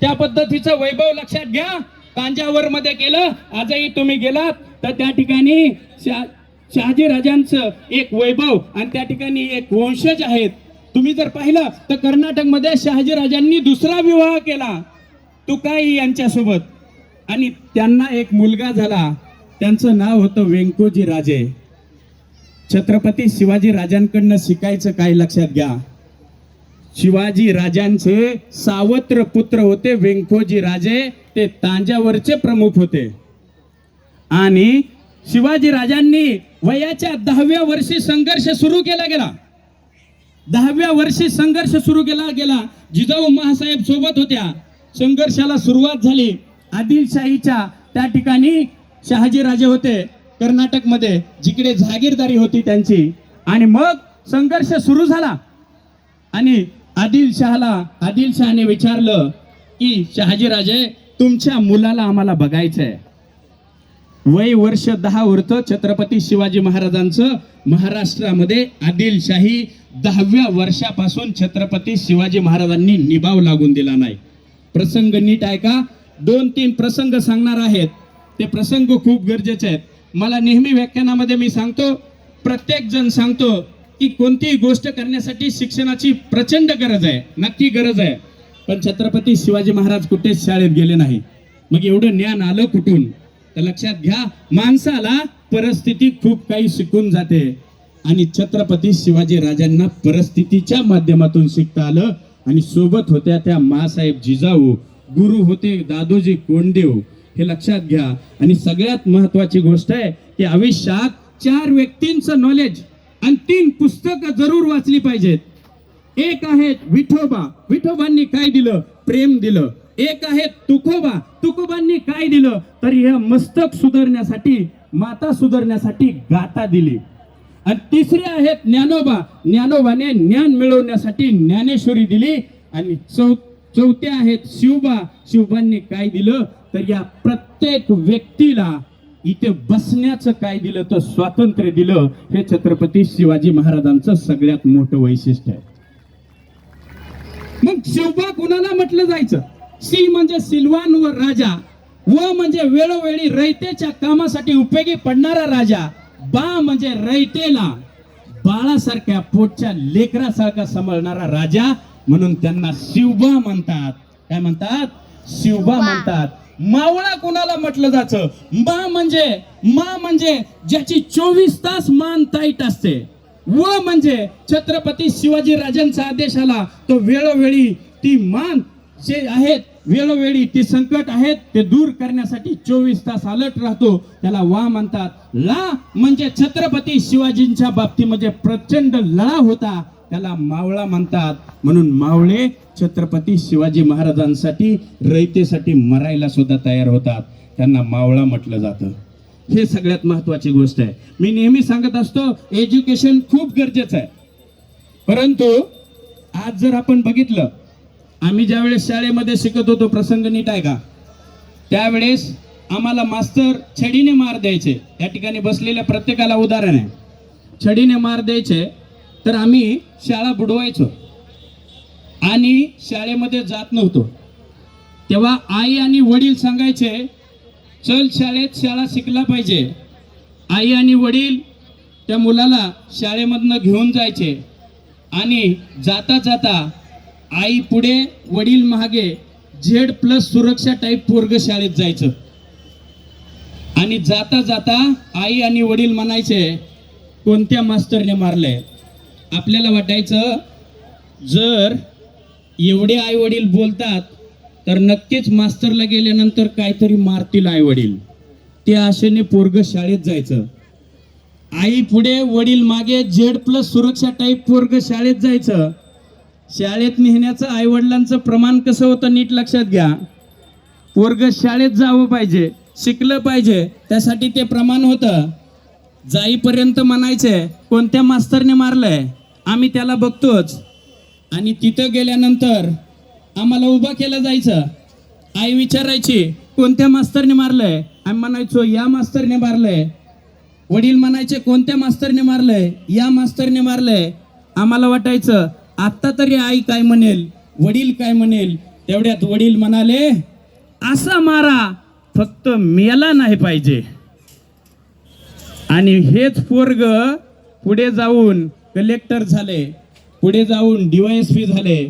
त्या पद्धतीचं वैभव लक्षात घ्या. कांजावर मध्ये केलं आजही तुम्ही गेलात. तर त्या ठिकाणी शहाजी राजांचं एक वैभव आणि त्या ठिकाणी एक वंशज आहेत. तुम्ही जर पाहिलं तर कर्नाटकमध्ये शहाजी राजांनी दुसरा विवाह केला. तुकाई यांच्यासोबत. आणि त्यांना एक मुलगा झाला. त्यांचं नाव होतं वेंकोजी राजे. छत्रपती शिवाजी राजांकडनं शिकायचं काय लक्षात घ्या. शिवाजी राजांचे सावत्र पुत्र होते व्यंकोजी राजे. ते तांजावरचे प्रमुख होते. आणि शिवाजी राजांनी वयाच्या दहाव्या वर्षी संघर्ष सुरू केला गेला. दहाव्या वर्षी संघर्ष सुरू केला गेला. जिजाऊ महासाहेब सोबत होत्या. संघर्षाला सुरुवात झाली. आदिलशाहीच्या त्या ठिकाणी शहाजी राजे होते कर्नाटकमध्ये जिकडे जहागीरदारी होती त्यांची. आणि मग संघर्ष सुरू झाला. आणि आदिलशहाला आदिलशहाने विचारलं की शहाजीराजे तुमच्या मुलाला आम्हाला बघायचंय. वय वर्ष दहा होतं छत्रपती शिवाजी महाराजांचं महाराष्ट्रामध्ये आदिलशाही दहाव्या वर्षापासून छत्रपती शिवाजी महाराजांनी निभाव लागून दिला नाही. प्रसंग नीट आहे का? दोन तीन प्रसंग सांगणार आहेत. ते प्रसंग खूप गरजेचे आहेत. मला नेहमी व्याख्यानामध्ये मी सांगतो प्रत्येक जण सांगतो की कोणतीही गोष्ट करण्यासाठी शिक्षणाची प्रचंड गरज आहे नक्की गरज आहे. पण छत्रपती शिवाजी महाराज कुठेच शाळेत गेले नाही? मग एवढं ज्ञान आलं कुठून? तर लक्षात घ्या माणसाला परिस्थिती खूप काही शिकून जाते. आणि छत्रपती शिवाजी राजांना परिस्थितीच्या माध्यमातून शिकता आलं. आणि सोबत होत्या त्या मासाहेब जिजाऊ गुरु होते दादोजी कोंडदेव. हे लक्षात घ्या. आणि सगळ्यात महत्वाची गोष्ट आहे की आयुष्यात चार व्यक्तींचं नॉलेज आणि तीन पुस्तकं जरूर वाचली पाहिजेत. एक आहेत विठोबा. विठोबांनी काय दिलं? प्रेम दिलं. एक आहे तुकोबा. तुकोबांनी काय दिलं? तर हे मस्तक सुधारण्यासाठी माता सुधारण्यासाठी गाथा दिली. आणि तिसरे आहेत ज्ञानोबा. ज्ञानोबाने ज्ञान मिळवण्यासाठी ज्ञानेश्वरी दिली. आणि चौ चौथे आहेत शिवबा. शिवबांनी काय दिलं? तर या प्रत्येक व्यक्तीला इथे बसण्याचं काय दिलं तर स्वातंत्र्य दिलं हे छत्रपती शिवाजी महाराजांचं सगळ्यात मोठं वैशिष्ट्य आहे. मग शिवबा कुणाला म्हटलं जायचं सी म्हणजे सिल्वान व राजा व म्हणजे वेळोवेळी रयतेच्या कामासाठी उपयोगी पडणारा राजा बा म्हणजे रयतेला बाळासारख्या पोटच्या लेकरासारखा सांभाळणारा राजा म्हणून त्यांना शिवबा म्हणतात. काय म्हणतात? शिवबा. म्हणतात. मावळा कोणाला म्हटलं जायचं मा म्हणजे मा म्हणजे ज्याची चोवीस तास मान ताईट असते. व म्हणजे छत्रपती शिवाजी राजांचा आदेश आला तो वेळोवेळी ती मान जे आहेत वेळोवेळी ती संकट आहेत ते दूर करण्यासाठी चोवीस तास अलर्ट राहतो. त्याला वा म्हणतात. ला म्हणजे छत्रपती शिवाजींच्या बाबतीमध्ये प्रचंड लढा होता. त्याला मावळा म्हणतात. म्हणून मावळे छत्रपती शिवाजी महाराजांसाठी रयतेसाठी मरायला सुद्धा तयार होतात. त्यांना मावळा म्हटलं जातं. हे सगळ्यात महत्वाची गोष्ट आहे. मी नेहमी सांगत असतो एज्युकेशन खूप गरजेचं आहे. परंतु आज जर आपण बघितलं आम्ही ज्यावेळेस शाळेमध्ये शिकत होतो प्रसंग नीट आहे का? त्यावेळेस आम्हाला मास्तर छडीने मार द्यायचे. या ठिकाणी बसलेल्या प्रत्येकाला उदाहरण आहे. छडीने मार द्यायचे तर आम्ही शाळा बुडवायचो. आणि शाळेमध्ये जात नव्हतो. तेव्हा आई आणि वडील सांगायचे चल शाळेत शाळा शिकला पाहिजे. आई आणि वडील त्या मुलाला शाळेमधनं घेऊन जायचे. आणि जाता जाता आई पुढे वडील मागे झेड प्लस सुरक्षा टाईप पोरग शाळेत जायचं. आणि जाता जाता आई आणि वडील म्हणायचे कोणत्या मास्तरने मारलंय? आपल्याला वाटायचं जर एवढे आई वडील बोलतात तर नक्कीच मास्तरला गेल्यानंतर काहीतरी मारतील आई वडील आशेने पोरग शाळेत जायचं. आई पुढे वडील मागे झेड प्लस सुरक्षा टाईप पोरग शाळेत जायचं. शाळेत नेहण्याचं आईवडिलांचं प्रमाण कसं होतं नीट लक्षात घ्या. पोरग शाळेत जावं पाहिजे शिकलं पाहिजे त्यासाठी ते प्रमाण होतं. जाईपर्यंत म्हणायचे कोणत्या मास्तरने मारलंय? आम्ही त्याला बघतोच. आणि तिथं गेल्यानंतर आम्हाला उभा केलं जायचं. आई विचारायची कोणत्या मास्तरने मारलंय? आम्ही म्हणायचो या मास्तरने मारलंय. वडील म्हणायचे कोणत्या मास्तरने मारलंय? या मास्तरने मारलंय. आम्हाला वाटायचं आत्ता तरी आई काय म्हणेल? वडील काय म्हणेल? तेवढ्यात वडील म्हणाले असा मारा फक्त मेला नाही पाहिजे. आणि हेच पोरग पुढे जाऊन कलेक्टर झाले पुढे जाऊन डीवायएसपी झाले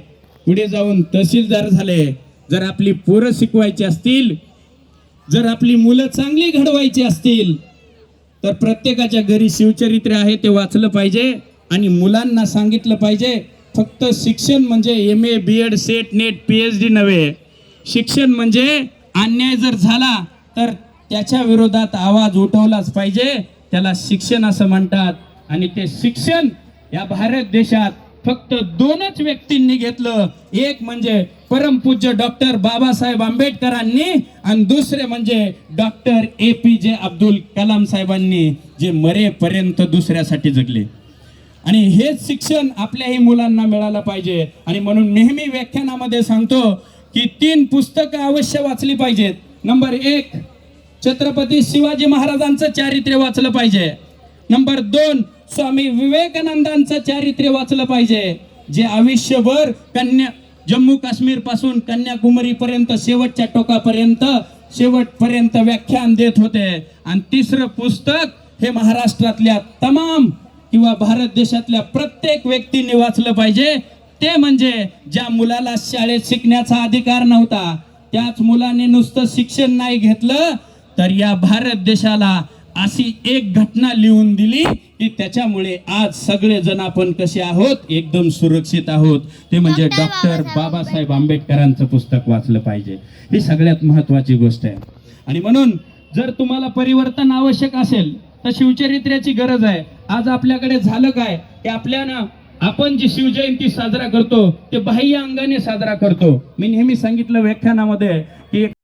पुढे जाऊन तहसीलदार झाले. जर आपली पोरं शिकवायची असतील जर आपली मुलं चांगली घडवायची असतील तर प्रत्येकाच्या घरी शिवचरित्र आहे ते वाचलं पाहिजे आणि मुलांना सांगितलं पाहिजे. फक्त शिक्षण म्हणजे M A B Ed SET NET P H D नव्हे. शिक्षण म्हणजे अन्याय जर झाला तर त्याच्या विरोधात आवाज उठवलाच पाहिजे. त्याला शिक्षण असं म्हणतात आणि ते शिक्षण या भारत देशात फक्त दोनच व्यक्तींनी घेतलं. एक म्हणजे परमपूज्य डॉक्टर बाबासाहेब आंबेडकरांनी आणि दुसरे म्हणजे डॉक्टर ए पी जे अब्दुल कलाम साहेबांनी जे मरेपर्यंत दुसऱ्यासाठी जगले. आणि हेच शिक्षण आपल्याही मुलांना मिळालं पाहिजे. आणि म्हणून नेहमी व्याख्यानामध्ये सांगतो की तीन पुस्तकं अवश्य वाचली पाहिजेत. नंबर एक छत्रपती शिवाजी महाराजांचं चारित्र्य वाचलं पाहिजे. नंबर दोन स्वामी विवेकानंदांचं चारित्र्य वाचलं पाहिजे. जे आयुष्यभर कन्या जम्मू काश्मीरपासून कन्याकुमारी पर्यंत शेवटच्या टोकापर्यंत शेवटपर्यंत व्याख्यान देत होते. आणि तिसरं पुस्तक हे महाराष्ट्रातल्या तमाम किंवा भारत देशातल्या प्रत्येक व्यक्तीने वाचलं पाहिजे. ते म्हणजे ज्या मुलाला शाळेत शिकण्याचा अधिकार नव्हता त्याच मुलाने नुसतं शिक्षण नाही घेतलं तर या भारत देशाला अशी एक घटना लिहून दिली की त्याच्यामुळे आज सगळे जण आपण कसे आहोत? एकदम सुरक्षित आहोत. ते म्हणजे डॉक्टर बाबासाहेब आंबेडकरांचं पुस्तक वाचलं पाहिजे. ही सगळ्यात महत्वाची गोष्ट आहे. आणि म्हणून जर तुम्हाला परिवर्तन आवश्यक असेल तर शिवचरित्र्याची गरज आहे. आज आपल्याकडे झालं काय? की आपल्याला आपण जी शिवजयंती साजरा करतो ते बाह्य अंगाने साजरा करतो. मी नेहमी सांगितलं व्याख्यानामध्ये की